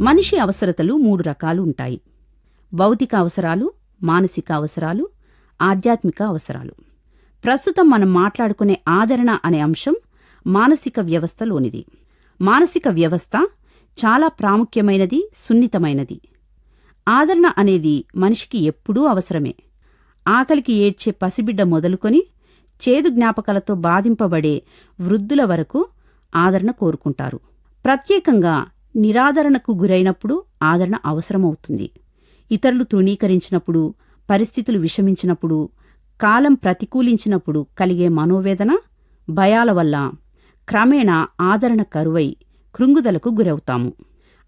మనిషి అవసరతలు మూడు రకాలు ఉంటాయి. భౌతిక అవసరాలు మానసిక అవసరాలు ఆధ్యాత్మిక అవసరాలు. ప్రస్తుతం మనం మాట్లాడుకునే ఆదరణ అనే అంశం మానసిక వ్యవస్థలోనిది మానసిక వ్యవస్థ చాలా ప్రాముఖ్యమైనది సున్నితమైనది. ఆదరణ అనేది మనిషికి ఎప్పుడూ అవసరమే. ఆకలికి ఏడ్చే పసిబిడ్డ మొదలుకొని చేదు జ్ఞాపకాలతో బాధింపబడే వృద్ధుల వరకు ఆదరణ కోరుకుంటారు. ప్రత్యేకంగా నిరాదరణకు గురైనప్పుడు ఆదరణ అవసరమవుతుంది. ఇతరులు తృణీకరించినప్పుడు పరిస్థితులు విషమించినప్పుడు కాలం ప్రతికూలించినప్పుడు కలిగే మనోవేదన భయాల వల్ల క్రమేణా ఆదరణ కరువై కృంగుదలకు గురవుతాము.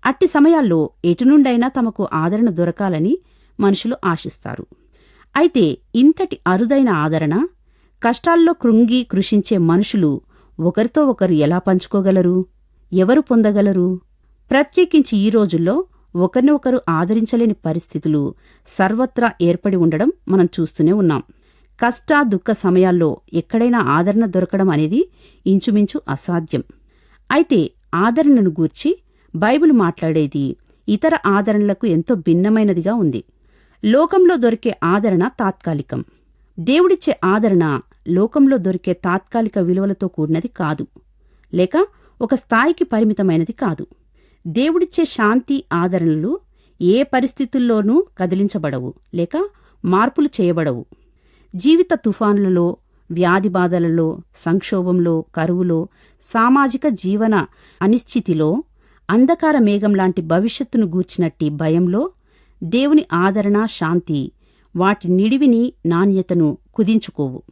అట్టి సమయాల్లో ఎటునుండైనా తమకు ఆదరణ దొరకాలని మనుషులు ఆశిస్తారు. అయితే ఇంతటి అరుదైన ఆదరణ కష్టాల్లో కృంగి కృషించే మనుషులు ఒకరితో ఒకరు ఎలా పంచుకోగలరు? ఎవరు పొందగలరు? ప్రత్యేకించి ఈ రోజుల్లో ఒకరిని ఒకరు ఆదరించలేని పరిస్థితులు సర్వత్రా ఏర్పడి ఉండడం మనం చూస్తూనే ఉన్నాం. కష్ట దుఃఖ సమయాల్లో ఎక్కడైనా ఆదరణ దొరకడం అనేది ఇంచుమించు అసాధ్యం. అయితే ఆదరణను గూర్చి బైబిల్ మాట్లాడేది ఇతర ఆదరణలకు ఎంతో భిన్నమైనదిగా ఉంది. లోకంలో దొరికే ఆదరణ తాత్కాలికం. దేవుడిచ్చే ఆదరణ లోకంలో దొరికే తాత్కాలిక విలువలతో కూడినది కాదు. లేక ఒక స్థాయికి పరిమితమైనది కాదు. దేవుడిచ్చే శాంతి ఆదరణలు ఏ పరిస్థితుల్లోనూ కదిలించబడవు. లేక మార్పులు చేయబడవు. జీవిత తుఫానులలో వ్యాధి బాధలలో సంక్షోభంలో కరువులో సామాజిక జీవన అనిశ్చితిలో అంధకార మేఘం లాంటి భవిష్యత్తును గూర్చినట్టి భయంలో దేవుని ఆదరణ శాంతి వాటి నిడివిని నాణ్యతను కుదించుకోవు.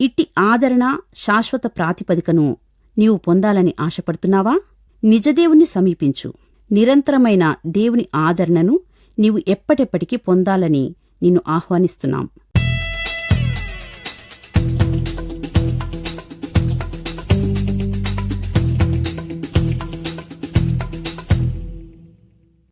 ఇట్టి ఆదరణ శాశ్వత ప్రాతిపదికను నీవు పొందాలని ఆశపడుతున్నావా? నిజదేవుని సమీపించు. నిరంతరమైన దేవుని ఆదరణను నీవు ఎప్పటెప్పటికీ పొందాలని నిన్ను ఆహ్వానిస్తున్నాం.